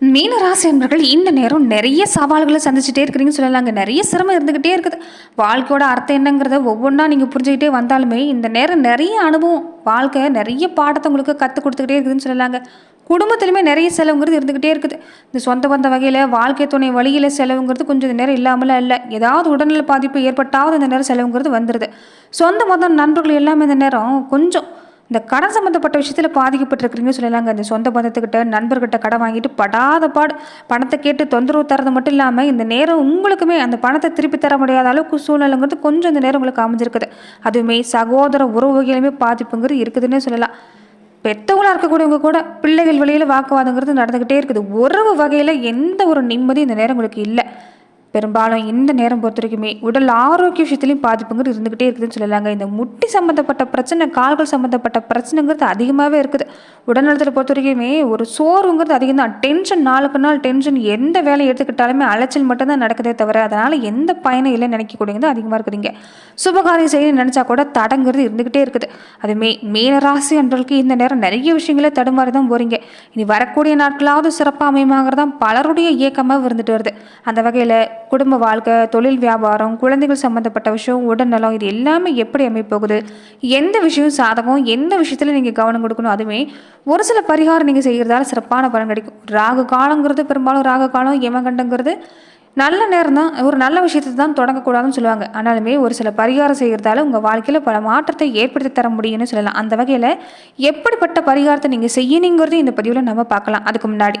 மீனராசி என்பர்கள் இந்த நேரம் நிறைய சவால்களை சந்திச்சுட்டே இருக்கிறீங்கன்னு சொல்லலாங்க. நிறைய சிரமம் இருந்துக்கிட்டே இருக்குது. வாழ்க்கையோட அர்த்தம் என்னங்கிறத ஒவ்வொன்றா நீங்கள் புரிஞ்சுக்கிட்டே வந்தாலுமே இந்த நேரம் நிறைய அனுபவம் வாழ்க்கை நிறைய பாடத்தை உங்களுக்கு கற்றுக் கொடுத்துக்கிட்டே இருக்குதுன்னு சொல்லலாங்க. குடும்பத்துலையுமே நிறைய செலவுங்கிறது இருந்துக்கிட்டே இருக்குது. இந்த சொந்த பந்த வகையில் வாழ்க்கை துணை வழியில் செலவுங்கிறது கொஞ்சம் இந்த நேரம் இல்லாமலாம் இல்லை. ஏதாவது உடல்நல பாதிப்பு ஏற்பட்டாவது இந்த நேரம் செலவுங்கிறது வந்துடுது சொந்த மொத்தம் நண்பர்கள் எல்லாமே இந்த நேரம் கொஞ்சம் இந்த கடன் சம்மந்தப்பட்ட விஷயத்தில் பாதிக்கப்பட்டிருக்கிறீங்கன்னு சொல்லலாங்க. இந்த சொந்த பந்தத்துக்கிட்ட நண்பர்கிட்ட கடன் வாங்கிட்டு படாத பாடு பணத்தை கேட்டு தொந்தரவு தரது மட்டும் இல்லாமல் இந்த நேரம் உங்களுக்குமே அந்த பணத்தை திருப்பி தர முடியாத அளவுக்கு சூழ்நிலைங்கிறது கொஞ்சம் இந்த நேரம் உங்களுக்கு அமைஞ்சிருக்குது. அதுவுமே சகோதர உறவுகளுமே பாதிப்புங்கிறது இருக்குதுன்னே சொல்லலாம். பெற்றவங்களாக இருக்கக்கூடியவங்க கூட பிள்ளைகள் வழியில் வாக்குவாதங்கிறது நடந்துக்கிட்டே இருக்குது. உறவு வகையில் எந்த ஒரு நிம்மதியும் இந்த நேரம் உங்களுக்கு இல்லை. பெரும்பாலும் இந்த நேரம் பொறுத்த வரைக்குமே உடல் ஆரோக்கிய விஷயத்துலையும் பாதிப்புங்கிறது இருந்துக்கிட்டே இருக்குதுன்னு சொல்லலாங்க. இந்த முட்டி சம்மந்தப்பட்ட பிரச்சனை கால்கள் சம்மந்தப்பட்ட பிரச்சனைங்கிறது அதிகமாகவே இருக்குது. உடல்நலத்தில் பொறுத்த வரைக்குமே ஒரு சோர்வுங்கிறது அதிகம் தான் டென்ஷன் நாளுக்கு நாள் டென்ஷன் எந்த வேலையை எடுத்துக்கிட்டாலுமே அலைச்சல் மட்டும்தான் நடக்குதே தவிர அதனால் எந்த பயனும் இல்லை நினைக்கக்கூடியது அதிகமாக இருக்குதுங்க. சுபகாரியம் செய்ய நினச்சா கூட தடங்கிறது இருந்துக்கிட்டே இருக்குது. அதுமே மீனராசி என்றவர்களுக்கு இந்த நேரம் நிறைய விஷயங்களே தடுமாறி தான் போகிறீங்க இனி வரக்கூடிய நாட்களாவது சிறப்பாக அமையுமாங்கிறதான் பலருடைய இயக்கமாக இருந்துட்டு வருது. அந்த வகையில் குடும்ப வாழ்க்கை தொழில் வியாபாரம் குழந்தைகள் சம்மந்தப்பட்ட விஷயம் உடல்நலம் இது எல்லாமே எப்படி அமைப்போகுது எந்த விஷயம் சாதகம் எந்த விஷயத்தில் நீங்கள் கவனம் கொடுக்கணும்? அதுவுமே ஒரு சில பரிகாரம் நீங்கள் செய்கிறதால சிறப்பான பலன் கிடைக்கும். ராகு காலங்கிறது பெரும்பாலும் ராகு காலம் யமகண்டங்கிறது நல்ல நேரம் தான். ஒரு நல்ல விஷயத்தை தான் தொடங்கக்கூடாதுன்னு சொல்லுவாங்க. ஆனாலுமே ஒரு சில பரிகாரம் செய்கிறதால உங்கள் வாழ்க்கையில் பல மாற்றத்தை ஏற்படுத்தி தர முடியும்னு சொல்லலாம். அந்த வகையில் எப்படிப்பட்ட பரிகாரத்தை நீங்கள் செய்யணுங்கிறது இந்த பதிவில் நம்ம பார்க்கலாம். அதுக்கு முன்னாடி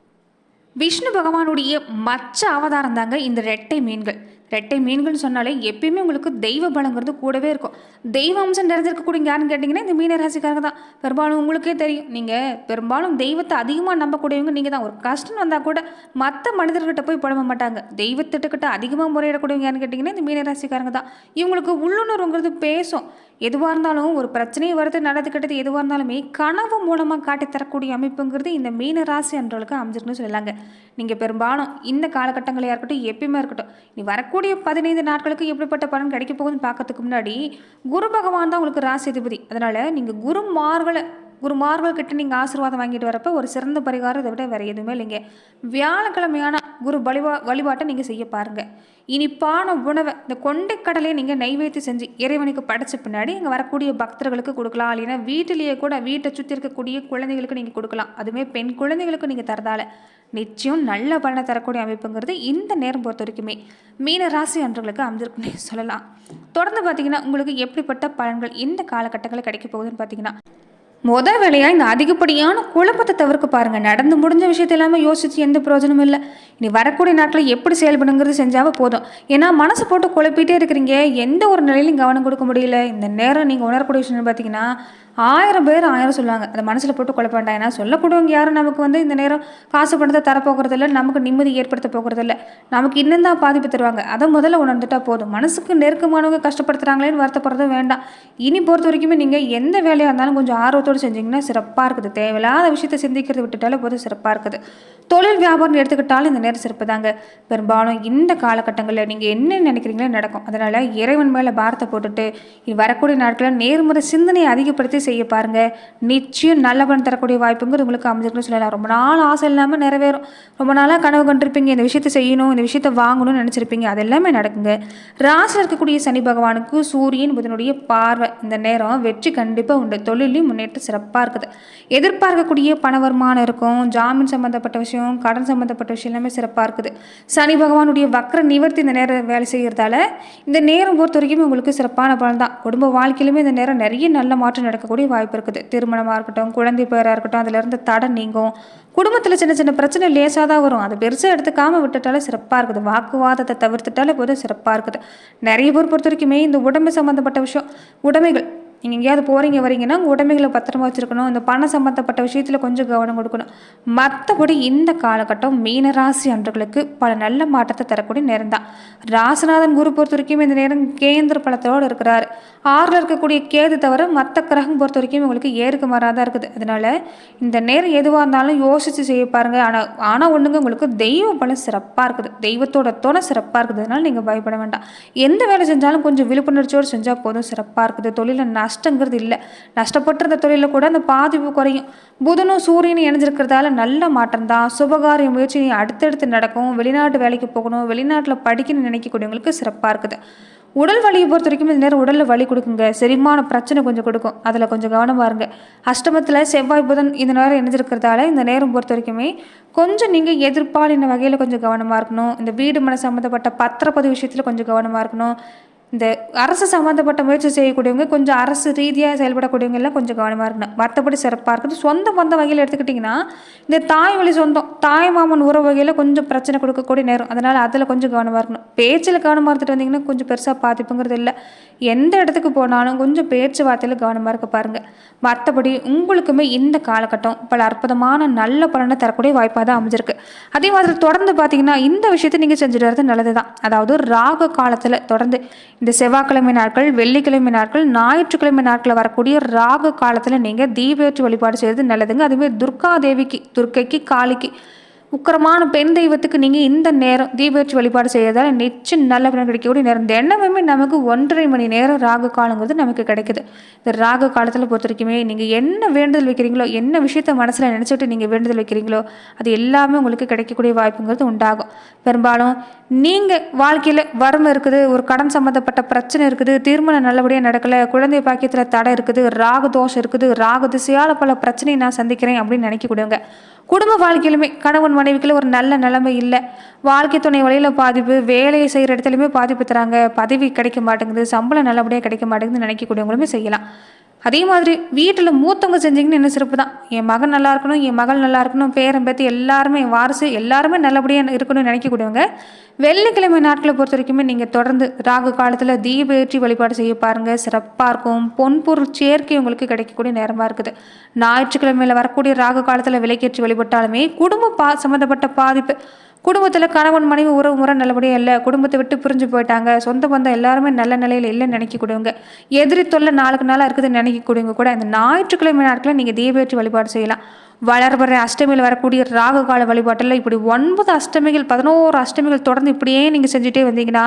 விஷ்ணு பகவானுடைய மச்ச அவதாரம் தாங்க இந்த ரெட்டை மீன்கள். ரெட்டை மீன்கள்னு சொன்னாலே எப்பயுமே உங்களுக்கு தெய்வ பலங்கிறது கூடவே இருக்கும். தெய்வ அம்சம் நிறைஞ்சிருக்கக்கூடிய யாருன்னு கேட்டிங்கன்னா இந்த மீன ராசிக்காரங்க தான். பெரும்பாலும் உங்களுக்கே தெரியும். நீங்கள் பெரும்பாலும் தெய்வத்தை அதிகமாக நம்பக்கூடியவங்க நீங்கள் தான். ஒரு கஷ்டம் வந்தால் கூட மற்ற மனிதர்கிட்ட போய் புலம்ப மாட்டாங்க. தெய்வத்திட்டக்கிட்ட அதிகமாக முறையிடக்கூடியவங்க யாருன்னு கேட்டிங்கன்னா இந்த மீன ராசிக்காரங்க தான். இவங்களுக்கு உள்ளுணர்வுங்கிறது பேசும். எதுவாக இருந்தாலும் ஒரு பிரச்சனையை வருது நடந்துக்கிட்டது எதுவாக இருந்தாலுமே கனவு மூலமாக காட்டி தரக்கூடிய அமைப்புங்கிறது இந்த மீன ராசி அன்றவர்களுக்கு அமைஞ்சிருக்குன்னு சொல்லலாங்க. நீங்கள் பெரும்பாலும் இந்த காலகட்டங்களையாக இருக்கட்டும் எப்பயுமே இருக்கட்டும் நீ வரக்கூடிய பதினைந்து நாட்களுக்கு எப்படிப்பட்ட பலன் கிடைக்க போகுதுன்னு பார்க்கறதுக்கு முன்னாடி குரு பகவான் தான் உங்களுக்கு ராசி அதிபதி. அதனால் நீங்கள் குருமார்களை குருமார்கள் கிட்ட நீங்கள் ஆசீர்வாதம் வாங்கிட்டு வரப்போ ஒரு சிறந்த பரிகாரம் இதை விட வேறு எதுவுமே இல்லைங்க. வியாழக்கிழமையான குரு வழிபா வழிபாட்டை நீங்கள் செய்ய பாருங்கள் இனிப்பான உணவை இந்த கொண்டை கடலையை நீங்கள் நைவேத்தி செஞ்சு இறைவனுக்கு படைச்ச பின்னாடி இங்கே வரக்கூடிய பக்தர்களுக்கு கொடுக்கலாம். இல்லைன்னா வீட்டிலேயே கூட வீட்டை சுற்றி இருக்கக்கூடிய குழந்தைகளுக்கு நீங்கள் கொடுக்கலாம். அதுவுமே பெண் குழந்தைகளுக்கு நீங்கள் தரதால. நிச்சயம் நல்ல பலனை தரக்கூடிய அமைப்புங்கிறது இந்த நேரம் பொறுத்த வரைக்குமே. மீன ராசி அன்றர்களுக்கு அமைஞ்சிருக்குன்னு சொல்லலாம். தொடர்ந்து பார்த்தீங்கன்னா உங்களுக்கு எப்படிப்பட்ட பலன்கள் இந்த காலகட்டங்களில் கிடைக்க போகுதுன்னு பார்த்தீங்கன்னா முதல் வேலையாக இந்த அதிகப்படியான குழப்பத்தை தவிர்க்க பாருங்கள் நடந்து முடிஞ்ச விஷயத்தை இல்லாமல் யோசித்து எந்த பிரயோஜனமும் இல்லை. இனி வரக்கூடிய நாட்களில் எப்படி செயல்படுங்கிறது செஞ்சாவே போதும். ஏன்னா மனசு போட்டு குழப்பிட்டே இருக்கிறீங்க. எந்த ஒரு நிலையிலும் கவனம் கொடுக்க முடியல. இந்த நேரம் நீங்கள் உணரக்கூடிய விஷயம் பார்த்தீங்கன்னா ஆயிரம் பேர் ஆயிரம் சொல்லுவாங்க. அதை மனசில் போட்டு கொலை வேண்டாம். ஏன்னா யாரும் நமக்கு வந்து இந்த நேரம் காசு பணத்தை தரப்போகிறதில்ல. நமக்கு நிம்மதி ஏற்படுத்த போகிறதில்ல. நமக்கு இன்னும் தான் பாதிப்பு தருவாங்க. அதை முதல்ல உணர்ந்துட்டால் போதும். மனசுக்கு நெருக்கமானவங்க கஷ்டப்படுத்துகிறாங்களேன்னு வருத்தப்படுறதும் வேண்டாம். இனி பொறுத்த வரைக்குமே நீங்கள் எந்த வேலையாக இருந்தாலும் கொஞ்சம் ஆர்வத்தோடு செஞ்சீங்கன்னா சிறப்பாக இருக்குது. தேவையில்லாத விஷயத்தை சிந்திக்கிறத விட்டுட்டாலே போதும் சிறப்பாக இருக்குது. தொழில் வியாபாரம் எடுத்துக்கிட்டாலும் இந்த நேரம் சிறப்பு தாங்க. பெரும்பாலும் இந்த காலகட்டங்களில் நீங்கள் என்ன நினைக்கிறீங்களோ நடக்கும். அதனால் இறைவன் மேலே பாரத்தை போட்டுட்டு வரக்கூடிய நாட்களில் நேர்முறை சிந்தனையை அதிகப்படுத்தி செய்ய பாருங்கள் நிச்சயம் நல்ல பலன் தரக்கூடிய வாய்ப்புங்கிறது உங்களுக்கு அமைஞ்சிருக்குன்னு சொல்லலாம். ரொம்ப நாள் ஆசை இல்லாமல் நிறைவேறும். ரொம்ப நாளாக கனவு கண்டிருப்பீங்க. இந்த விஷயத்தை செய்யணும் இந்த விஷயத்தை வாங்கணும்னு நினச்சிருப்பீங்க. அது எல்லாமே நடக்குங்க. ராசியில் இருக்கக்கூடிய சனி பகவானுக்கு சூரியன் புதனுடைய பார்வை. இந்த நேரம் வெற்றி கண்டிப்பாக உண்டு. தொழிலையும் முன்னேற்றம் சிறப்பாக இருக்குது. எதிர்பார்க்கக்கூடிய பண வருமானம் இருக்கும். ஜாமீன் சம்மந்தப்பட்ட விஷயம் கடன் சம்மந்தப்பட்ட விஷயம் எல்லாமே சிறப்பாக இருக்குது. சனி பகவானுடைய வக்கர நிவர்த்தி இந்த நேரம் வேலை செய்கிறதால இந்த நேரம் பொறுத்த வரைக்கும் உங்களுக்கு சிறப்பான பலன் தான். குடும்ப வாழ்க்கையிலுமே இந்த நேரம் நிறைய நல்ல மாற்றம் நடக்கும் கூடிய வாய்ப்பு இருக்குது. திருமணமாக இருக்கட்டும் குழந்தை பேராக இருக்கட்டும் அதிலிருந்து தடை நீங்கும். குடும்பத்தில் சின்ன சின்ன பிரச்சனை லேசாக தான் வரும். அது பெருசாக எடுத்துக்காமல் விட்டுட்டாலே சிறப்பாக இருக்குது. வாக்குவாதத்தை தவிர்த்துட்டாலே போதும் சிறப்பாக இருக்குது. நிறைய பேர் பொறுத்த வரைக்குமே இந்த உடம்பு சம்மந்தப்பட்ட விஷயம் உடைமைகள் நீங்கள் எங்கேயாவது போகிறீங்க வரீங்கன்னா உங்கள் உடம்புகளை பத்திரமா வச்சுருக்கணும். இந்த பணம் சம்மந்தப்பட்ட விஷயத்தில் கொஞ்சம் கவனம் கொடுக்கணும். மற்றபடி இந்த காலகட்டம் மீனராசி அன்றுகளுக்கு பல நல்ல மாற்றத்தை தரக்கூடிய நேரம் தான் ராசிநாதன் குரு பொறுத்த வரைக்கும் இந்த நேரம் கேந்திர பலத்தோடு இருக்கிறார். ஆறில் இருக்கக்கூடிய கேது தவிர மற்ற கிரகம் பொறுத்த வரைக்கும் உங்களுக்கு ஏறுக்கு மாறாக தான் இருக்குது. அதனால் இந்த நேரம் எதுவாக இருந்தாலும் யோசித்து செய்ய பாருங்கள் ஆனால் ஆனால் ஒன்றுங்க உங்களுக்கு தெய்வ பலம் சிறப்பாக இருக்குது. தெய்வத்தோட துணை சிறப்பாக இருக்குது. அதனால் நீங்கள் பயப்பட வேண்டாம். எந்த வேலை செஞ்சாலும் கொஞ்சம் விழிப்புணர்ச்சியோடு செஞ்சால் போதும். சிறப்பாக இருக்குது. தொழிலில் நஷ்டங்கிறது இல்லை. நஷ்டப்பட்டிருந்த தொழிலில் கூட அந்த பாதிப்பு குறையும். புதனும் சூரியனும் இணைஞ்சிருக்கிறதால நல்ல மாற்றம் தான் சுபகாரிய முயற்சி அடுத்தடுத்து நடக்கும். வெளிநாட்டு வேலைக்கு போகணும். வெளிநாட்டில் படிக்கணும்னு நினைக்கக்கூடியவங்களுக்கு சிறப்பாக இருக்குது. உடல் வலியை பொறுத்த வரைக்கும் இந்த நேரம் உடலில் வலி கொடுக்குங்க. செரிமான பிரச்சனை கொஞ்சம் கொடுக்கும். அதில் கொஞ்சம் கவனமாக இருங்க. அஷ்டமத்தில் செவ்வாய் புதன் இந்த நேரம் இணைஞ்சிருக்கிறதால இந்த நேரம் பொறுத்த வரைக்குமே கொஞ்சம் நீங்கள் எதிர்ப்பாலின வகையில் கொஞ்சம் கவனமாக இருக்கணும். இந்த வீடு மன சம்மந்தப்பட்ட பத்திரப்பதிவு விஷயத்தில் கொஞ்சம் கவனமாக இருக்கணும். இந்த அரசு சம்மந்தப்பட்ட முயற்சி செய்யக்கூடியவங்க கொஞ்சம் அரசு ரீதியாக செயல்படக்கூடியவங்க எல்லாம் கொஞ்சம் கவனமாக இருக்கணும். மற்றபடி சிறப்பாக இருக்குது சொந்த பந்த வகையில் எடுத்துக்கிட்டிங்கன்னா இந்த தாய் வழி சொந்தம் தாய் மாமன் உறவு வகையில் கொஞ்சம் பிரச்சனை கொடுக்கக்கூடிய நேரம். அதனால் அதில் கொஞ்சம் கவனமாக இருக்கணும். பேச்சில் கவனமாக இருந்துட்டு வந்தீங்கன்னா கொஞ்சம் பெருசாக பாதிப்புங்கிறது இல்லை. எந்த இடத்துக்கு போனாலும் கொஞ்சம் பேச்சுவார்த்தையில் கவனமாக இருக்க பாருங்கள் மற்றபடி உங்களுக்குமே இந்த காலகட்டம் பல அற்புதமான நல்ல பலனை தரக்கூடிய வாய்ப்பாக தான் அமைஞ்சிருக்கு. அதே மாதிரி தொடர்ந்து பார்த்தீங்கன்னா இந்த விஷயத்தை நீங்கள் செஞ்சுட்டு வரது நல்லது தான் அதாவது ராகு காலத்தில் தொடர்ந்து இந்த செவ்வாய்க்கிழமை நாட்கள் வெள்ளிக்கிழமை நாட்கள் ஞாயிற்றுக்கிழமை நாட்களில் வரக்கூடிய ராகு காலத்தில் நீங்கள் தீபேற்று வழிபாடு செய்கிறது நல்லதுங்க. அதுவே துர்கா தேவிக்கு துர்க்கைக்கு காளிக்கு உக்கரமான பெண் தெய்வத்துக்கு நீங்கள் இந்த நேரம் தீபேற்று வழிபாடு செய்யறதால நிச்சயம் நல்ல பலன் கிடைக்கக்கூடிய நேரம். தினமுமே நமக்கு ஒன்றரை மணி நேரம் ராகு காலங்கிறது நமக்கு கிடைக்குது. இந்த ராகு காலத்தில் பொறுத்த வரைக்குமே நீங்கள் என்ன வேண்டுதல் வைக்கிறீங்களோ என்ன விஷயத்த மனசில் நினச்சிட்டு நீங்கள் வேண்டுதல் வைக்கிறீங்களோ அது எல்லாமே உங்களுக்கு கிடைக்கக்கூடிய வாய்ப்புங்கிறது உண்டாகும். பெரும்பாலும் நீங்கள் வாழ்க்கையில் வறுமை இருக்குது ஒரு கடன் சம்மந்தப்பட்ட பிரச்சனை இருக்குது திருமணம் நல்லபடியாக நடக்கலை குழந்தை பாக்கியத்தில் தடை இருக்குது ராகு தோஷம் இருக்குது ராகு திசையால் பல பிரச்சனையை நான் சந்திக்கிறேன் அப்படின்னு நினைக்கக்கூடியவங்க. குடும்ப வாழ்க்கையிலுமே கணவன் மனைவிக்குள்ள ஒரு நல்ல நிலைமை இல்லை. வாழ்க்கை துணை வழியில் பாதிப்பு வேலையை செய்கிற இடத்துலையுமே பாதிப்பு தராங்க. பதவி கிடைக்க மாட்டேங்குது சம்பளம் நல்லபடியாக கிடைக்க மாட்டேங்குதுன்னு நினைக்கக்கூடியவங்களுமே செய்யலாம். அதே மாதிரி வீட்டில் மூத்தவங்க செஞ்சீங்கன்னு என்ன சிறப்பு தான்? என் மகன் நல்லா இருக்கணும் என் மகள் நல்லா இருக்கணும் பேரன் பேத்தி எல்லாருமே என் வாரிசு எல்லாருமே நல்லபடியாக இருக்கணும்னு நினைக்கக்கூடியவங்க. வெள்ளிக்கிழமை நாட்களை பொறுத்த வரைக்குமே நீங்கள் தொடர்ந்து ராகு காலத்தில் தீப ஏற்றி வழிபாடு செய்ய பாருங்கள் சிறப்பாக இருக்கும். பொன்பொருள் சேர்க்கை உங்களுக்கு கிடைக்கக்கூடிய நேரமாக இருக்குது. ஞாயிற்றுக்கிழமையில் வரக்கூடிய ராகு காலத்தில் விலைக்கேற்றி வழிபட்டாலுமே குடும்ப பா சம்மந்தப்பட்ட பாதிப்பு குடும்பத்தில் கணவன் மனைவி உறவு முறை நல்லபடியாக இல்லை. குடும்பத்தை விட்டு பிரிஞ்சு போயிட்டாங்க. சொந்த பந்தம் எல்லாருமே நல்ல நிலையில் இல்லைன்னு நினைக்கக்கூடியவங்க எதிரி தொல்லை நாளுக்கு நாளாக இருக்குதுன்னு நினைக்கக்கூடியவங்க கூட இந்த ஞாயிற்றுக்கிழமை நாட்களில் நீங்கள் தீபேற்றி வழிபாடு செய்யலாம். வளர்வர அஷ்டமியில் வரக்கூடிய ராகு கால வழிபாட்டில் இப்படி ஒன்பது அஷ்டமிகள் பதினோரு அஷ்டமிகள் தொடர்ந்து இப்படியே நீங்கள் செஞ்சுட்டே வந்தீங்கன்னா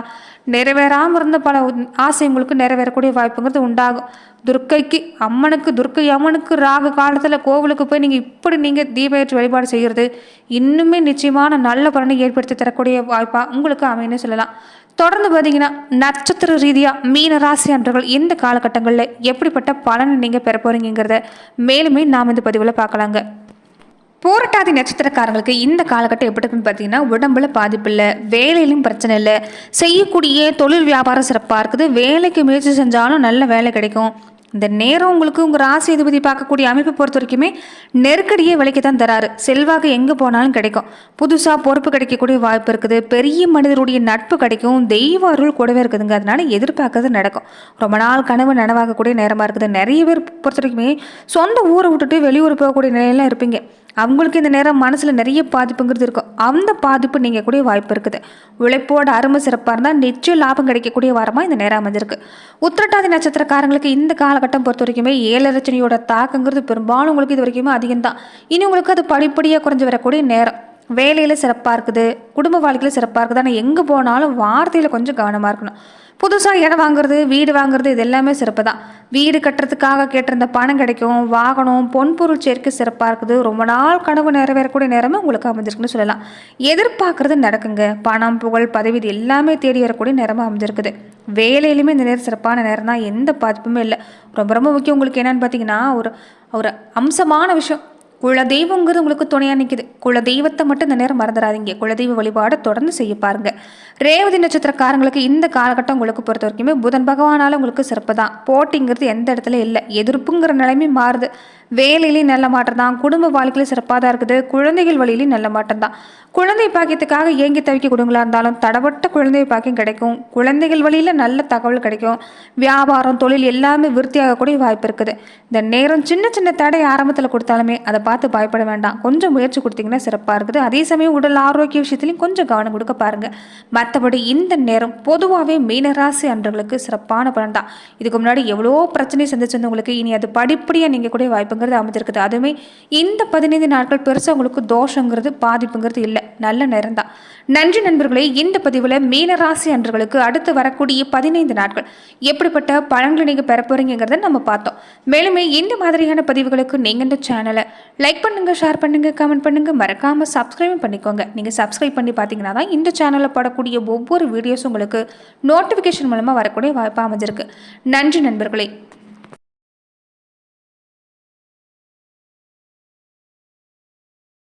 நிறைவேறாமல் இருந்த பல ஆசை உங்களுக்கு நிறைவேறக்கூடிய வாய்ப்புங்கிறது உண்டாகும். துர்க்கைக்கு அம்மனுக்கு துர்க்கை அம்மனுக்கு ராகு காலத்தில் கோவிலுக்கு போய் நீங்கள் இப்படி நீங்கள் தீபயற்று வழிபாடு செய்கிறது இன்னுமே நிச்சயமான நல்ல பலனை ஏற்படுத்தி தரக்கூடிய வாய்ப்பாக உங்களுக்கு அமைன்னு சொல்லலாம். தொடர்ந்து பார்த்தீங்கன்னா நட்சத்திர ரீதியாக மீன ராசி அன்றர்கள் இந்த காலகட்டங்களில் எப்படிப்பட்ட பலனை நீங்கள் பெற போகிறீங்கிறத மேலுமே நாம் இந்த பதிவில் பார்க்கலாங்க. போராட்டாதி நட்சத்திரக்காரங்களுக்கு இந்த காலகட்டம் எப்படி இருக்குன்னு பார்த்தீங்கன்னா உடம்புல பாதிப்பு இல்லை வேலையிலும் பிரச்சனை இல்லை செய்யக்கூடிய தொழில் வியாபாரம் சிறப்பாக இருக்குது வேலைக்கு முயற்சி செஞ்சாலும் நல்ல வேலை கிடைக்கும். இந்த நேரம் உங்களுக்கு உங்கள் ராசி அதிபதி பார்க்கக்கூடிய அமைப்பை பொறுத்த வரைக்குமே நெருக்கடியே விலைக்கு தான் தராரு. செல்வாக்கு எங்கே போனாலும் கிடைக்கும். புதுசாக பொறுப்பு கிடைக்கக்கூடிய வாய்ப்பு இருக்குது. பெரிய மனிதருடைய நட்பு கிடைக்கும். தெய்வ அருள் கூடவே இருக்குதுங்க. அதனால எதிர்பார்க்கறது நடக்கும். ரொம்ப நாள் கனவு நனவாகக்கூடிய நேரமாக இருக்குது. நிறைய பேர் பொறுத்த வரைக்குமே சொந்த ஊரை விட்டுட்டு வெளியூர் போகக்கூடிய நிலையெல்லாம் இருப்பீங்க. அவங்களுக்கு இந்த நேரம் மனசில் நிறைய பாதிப்புங்கிறது இருக்கும். அந்த பாதிப்பு நீங்கள் கூடிய வாய்ப்பு இருக்குது. உழைப்போட அருமை சிறப்பாக இருந்தால் நிச்சயம் லாபம் கிடைக்கக்கூடிய வாரமாக இந்த நேரம் அமைஞ்சிருக்கு. உத்திரட்டாதி நட்சத்திரக்காரங்களுக்கு இந்த காலகட்டம் பொறுத்த வரைக்குமே ஏழரச்சனையோட தாக்கங்கிறது பெரும்பாலும் உங்களுக்கு இது வரைக்குமே அதிகம்தான். இனி உங்களுக்கு அது படிப்படியாக குறைஞ்சு வரக்கூடிய நேரம். வேலையில் சிறப்பாக இருக்குது குடும்ப வாழ்க்கையில் சிறப்பாக இருக்குது. ஆனால் எங்கே போனாலும் வார்த்தையில் கொஞ்சம் கவனமாக இருக்கணும். புதுசாக இடம் வாங்குறது வீடு வாங்குறது இது எல்லாமே சிறப்பு தான் வீடு கட்டுறதுக்காக கேட்டிருந்த பணம் கிடைக்கும் வாகனம் பொன்பொருள் சேர்க்கை சிறப்பாக இருக்குது. ரொம்ப நாள் கனவு நிறைவேறக்கூடிய நேரமே உங்களுக்கு அமைஞ்சிருக்குன்னு சொல்லலாம். எதிர்பார்க்கறது நடக்குங்க. பணம் புகழ் பதவி இது எல்லாமே தேடி வரக்கூடிய நேரமாக அமைஞ்சிருக்குது. வேலையிலுமே இந்த நேரம் சிறப்பான நேரம் தான் எந்த பாதிப்புமே இல்லை. ரொம்ப ரொம்ப முக்கியம் உங்களுக்கு என்னன்னு பார்த்தீங்கன்னா ஒரு ஒரு அம்சமான விஷயம். குலதெய்வங்கிறது உங்களுக்கு துணையாக நிற்கிது குலதெய்வத்தை மட்டும் இந்த நேரம் மறந்துடாதீங்க. குலதெய்வ வழிபாடை தொடர்ந்து செய்ய பாருங்க. ரேவதி நட்சத்திரக்காரங்களுக்கு இந்த காலகட்டம் உங்களுக்கு பொறுத்த வரைக்குமே புதன் பகவானால் உங்களுக்கு சிறப்பு தான் போட்டிங்கிறது எந்த இடத்துல இல்லை. எதிர்ப்புங்கிற நிலைமை மாறுது. வேலையிலையும் நல்ல மாற்றம் தான் குடும்ப வாழ்க்கையிலும் சிறப்பாக தான் இருக்குது குழந்தைகள் வழியிலையும் நல்ல மாற்றம் தான். குழந்தை பாக்கியத்துக்காக ஏங்கி தவிக்க குடும்பங்களா இருந்தாலும் தடப்பட்ட குழந்தை பாக்கியம் கிடைக்கும். குழந்தைகள் வழியில் நல்ல தகவல் கிடைக்கும். வியாபாரம் தொழில் எல்லாமே விருத்தியாகக்கூடிய வாய்ப்பு இருக்குது. இந்த நேரம் சின்ன சின்ன தடை ஆரம்பத்தில் கொடுத்தாலுமே அதை பார்த்து பயப்பட வேண்டாம். கொஞ்சம் முயற்சி கொடுத்தீங்கன்னா சிறப்பாக இருக்குது. அதே சமயம் உடல் ஆரோக்கிய விஷயத்துலையும் கொஞ்சம் கவனம் கொடுக்க பாருங்கள் மற்றபடி இந்த நேரம் பொதுவாகவே மீனராசி அன்றர்களுக்கு சிறப்பான பலன் தான். இதுக்கு முன்னாடி எவ்வளோ பிரச்சனை சந்திச்சிருந்தவங்களுக்கு இனி அது படிப்படியாக நீங்கள் கூட வாய்ப்பு வாய்ப்புங்கிறது அமைஞ்சிருக்குது. அதுவுமே இந்த பதினைந்து நாட்கள் பெருசாக உங்களுக்கு தோஷங்கிறது பாதிப்புங்கிறது இல்லை. நல்ல நேரம் தான். நன்றி நண்பர்களே இந்த பதிவில் மீனராசி அன்றர்களுக்கு அடுத்து வரக்கூடிய பதினைந்து நாட்கள் எப்படிப்பட்ட பழங்களை நீங்கள் பெற போகிறீங்கிறத நம்ம பார்த்தோம். மேலுமே இந்த மாதிரியான பதிவுகளுக்கு நீங்கள் இந்த சேனலை லைக் பண்ணுங்கள் ஷேர் பண்ணுங்கள் கமெண்ட் பண்ணுங்கள் மறக்காமல் சப்ஸ்கிரைப் பண்ணிக்கோங்க. நீங்கள் சப்ஸ்கிரைப் பண்ணி பார்த்தீங்கன்னா தான் இந்த சேனலில் படக்கூடிய ஒவ்வொரு வீடியோஸும் உங்களுக்கு நோட்டிஃபிகேஷன் மூலமாக வரக்கூடிய வாய்ப்பு அமைஞ்சிருக்கு. நன்றி நண்பர்களே.